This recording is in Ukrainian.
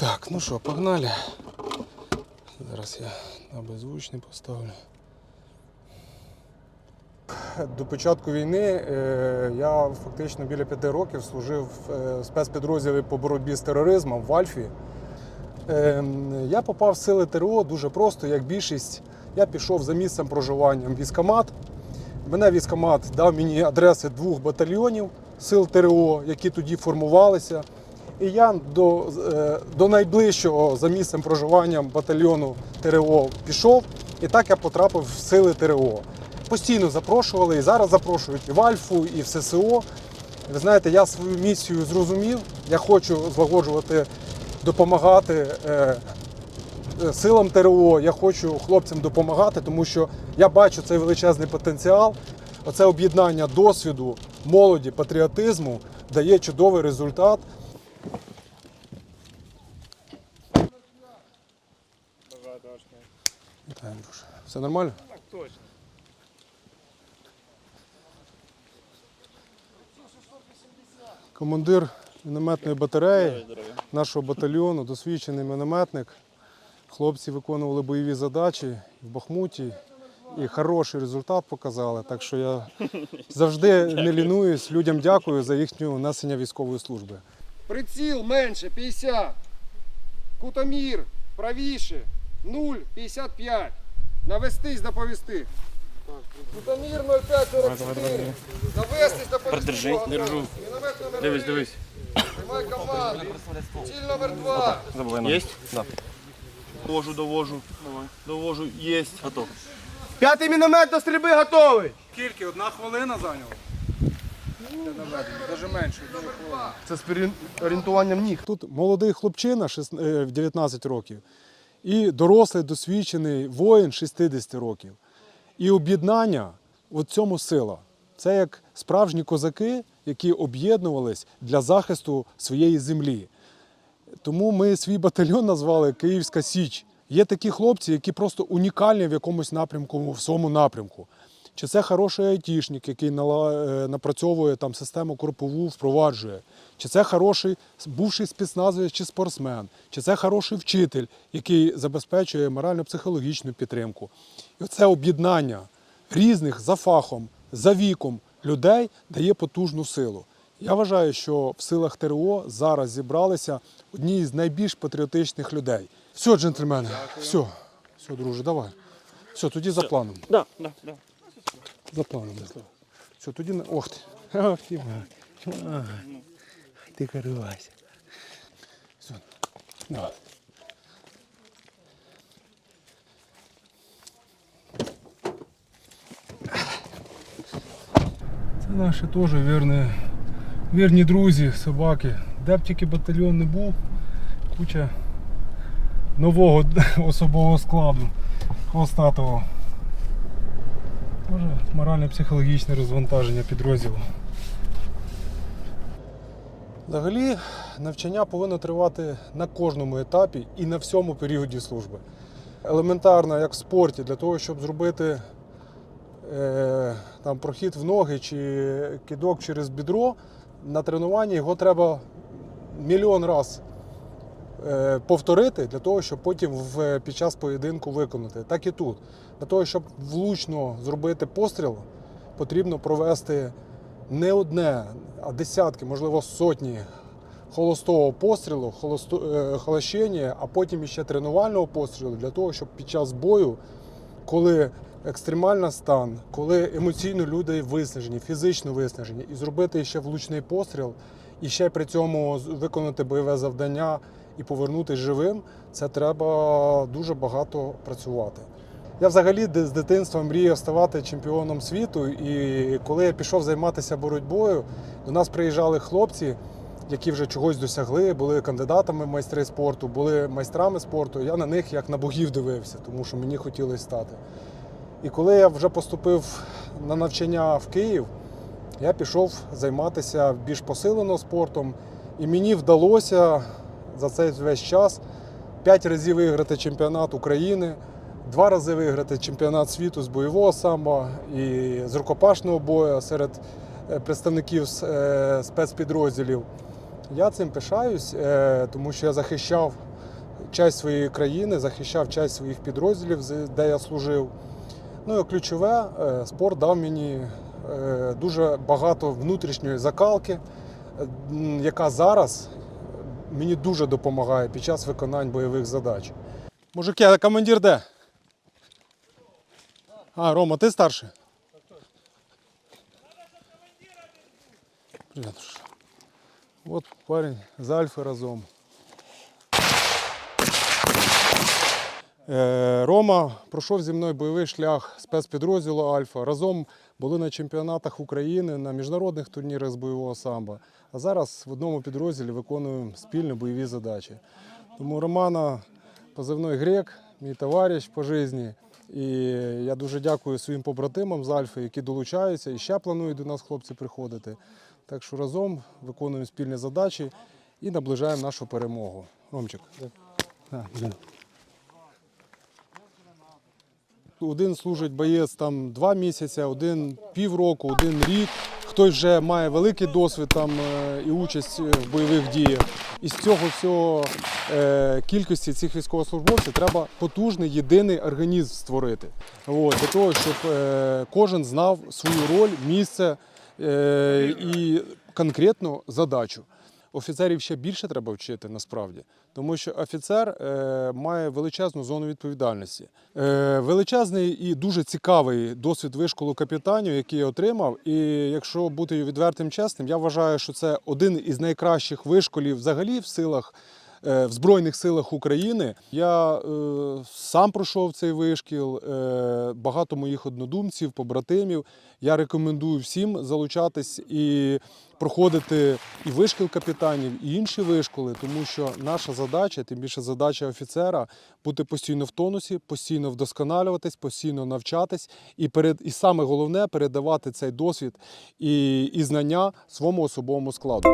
Так, ну що, погнали. Зараз я на беззвучний поставлю. До початку війни е, я фактично біля п'яти років служив е, в спецпідрозділі по боротьбі з тероризмом в Альфі. Е, Я попав в сили ТРО дуже просто, як більшість. Я пішов за місцем проживання в військкомат. Мене військкомат дав мені адреси двох батальйонів сил ТРО, які тоді формувалися. І я до, е, до найближчого за місцем проживання батальйону ТРО пішов, і так я потрапив в сили ТРО. Постійно запрошували, і зараз запрошують і в Альфу, і в ССО. Ви знаєте, я свою місію зрозумів. Я хочу злагоджувати, допомагати е, е, силам ТРО. Я хочу хлопцям допомагати, тому що я бачу цей величезний потенціал. Оце об'єднання досвіду, молоді, патріотизму дає чудовий результат. Вітаю, друже. Все нормально? Так точно. Командир мінометної батареї нашого батальйону, досвідчений мінометник. Хлопці виконували бойові задачі в Бахмуті і хороший результат показали. Так що я завжди не лінуюсь. Людям дякую за їхнє несення військової служби. Приціл менше 50. Кутомір правіше 0,55. Навестись доповісти. Кутомір 0,544. Навестись доповісти. Держу. Дивись, дивись. Приймай команду. Ціль номер 2. Есть? Да. Довожу, довожу. Довожу. Есть. Готов. П'ятий міномет до стрільби готовий. Скільки? Одна хвилина зайняла? Навіть менше. Це з орієнтуванням ніг. Тут молодий хлопчина шест- е, в 19 років і дорослий досвідчений воїн 60 років. І об'єднання в цьому сила. Це як справжні козаки, які об'єднувались для захисту своєї землі. Тому ми свій батальйон назвали Київська Січ. Є такі хлопці, які просто унікальні в якомусь напрямку, в своєму напрямку. Чи це хороший айтішник, який е, напрацьовує там систему корпову, впроваджує, чи це хороший бувший спецназовець чи спортсмен, чи це хороший вчитель, який забезпечує морально-психологічну підтримку. І оце об'єднання різних за фахом, за віком людей дає потужну силу. Я вважаю, що в силах ТРО зараз зібралися одні з найбільш патріотичних людей. Все, джентльмени, все, все, друже, давай. Все, тоді за планом. Да, да, да. За планом. Все, тоді на. Ох ти. Ох ти. Ай, Ти коривайся. Це наші теж вірні, вірні друзі, собаки. Де б тільки батальйон не був, куча нового особового складу хвостатого. Може, морально-психологічне розвантаження підрозділу. Взагалі, навчання повинно тривати на кожному етапі і на всьому періоді служби. Елементарно, як в спорті, для того, щоб зробити е, там, прохід в ноги чи кидок через бідро, на тренуванні його треба мільйон разів е, повторити для того, щоб потім в, під час поєдинку виконати. Так і тут. Для того, щоб влучно зробити постріл, потрібно провести не одне, а десятки, можливо, сотні холостого пострілу, е, холощення, а потім іще тренувального пострілу для того, щоб під час бою, коли екстремальний стан, коли емоційно люди виснажені, фізично виснажені, і зробити ще влучний постріл, і ще при цьому виконати бойове завдання і повернутися живим, це треба дуже багато працювати. Я взагалі з дитинства мріяв ставати чемпіоном світу, і коли я пішов займатися боротьбою, до нас приїжджали хлопці, які вже чогось досягли, були кандидатами в майстри спорту, були майстрами спорту. Я на них як на богів дивився, тому що мені хотілося стати. І коли я вже поступив на навчання в Київ, я пішов займатися більш посилено спортом, і мені вдалося за цей весь час п'ять разів виграти чемпіонат України, два рази виграти чемпіонат світу з бойового самбо і з рукопашного бою серед е, представників е, спецпідрозділів. Я цим пишаюсь, е, тому що я захищав честь своєї країни, захищав честь своїх підрозділів, де я служив. Ну і ключове, спорт дав мені дуже багато внутрішньої закалки, яка зараз мені дуже допомагає під час виконань бойових задач. Мужики, а командир де? А, Рома, ти старший? Привет. От парень з Альфи разом. Е, Рома пройшов зі мною бойовий шлях спецпідрозділу Альфа. Разом були на чемпіонатах України, на міжнародних турнірах з бойового самбо. А зараз в одному підрозділі виконуємо спільні бойові задачі. Тому Романа позивний грек, мій товариш по житті. І я дуже дякую своїм побратимам з Альфи, які долучаються і ще планують до нас хлопці приходити. Так що разом виконуємо спільні задачі і наближаємо нашу перемогу. Ромчик. Один служить боєць там два місяці, один півроку, один рік. Хтось вже має великий досвід там е, і участь в бойових діях. І з цього всього е, кількості цих військовослужбовців треба потужний єдиний організм створити. От, для того, щоб е, кожен знав свою роль, місце е, і конкретну задачу. Офіцерів ще більше треба вчити насправді, тому що офіцер е, має величезну зону відповідальності. Е, величезний і дуже цікавий досвід вишколу капітанів, який я отримав. І якщо бути відвертим чесним, я вважаю, що це один із найкращих вишколів взагалі в силах. Е, В Збройних силах України я е, сам пройшов цей вишкіл, е, багато моїх однодумців, побратимів. Я рекомендую всім залучатись і проходити і вишкіл капітанів, і інші вишколи, тому що наша задача, тим більше задача офіцера, бути постійно в тонусі, постійно вдосконалюватись, постійно навчатись, і перед і саме головне передавати цей досвід і, і знання своєму особовому складу.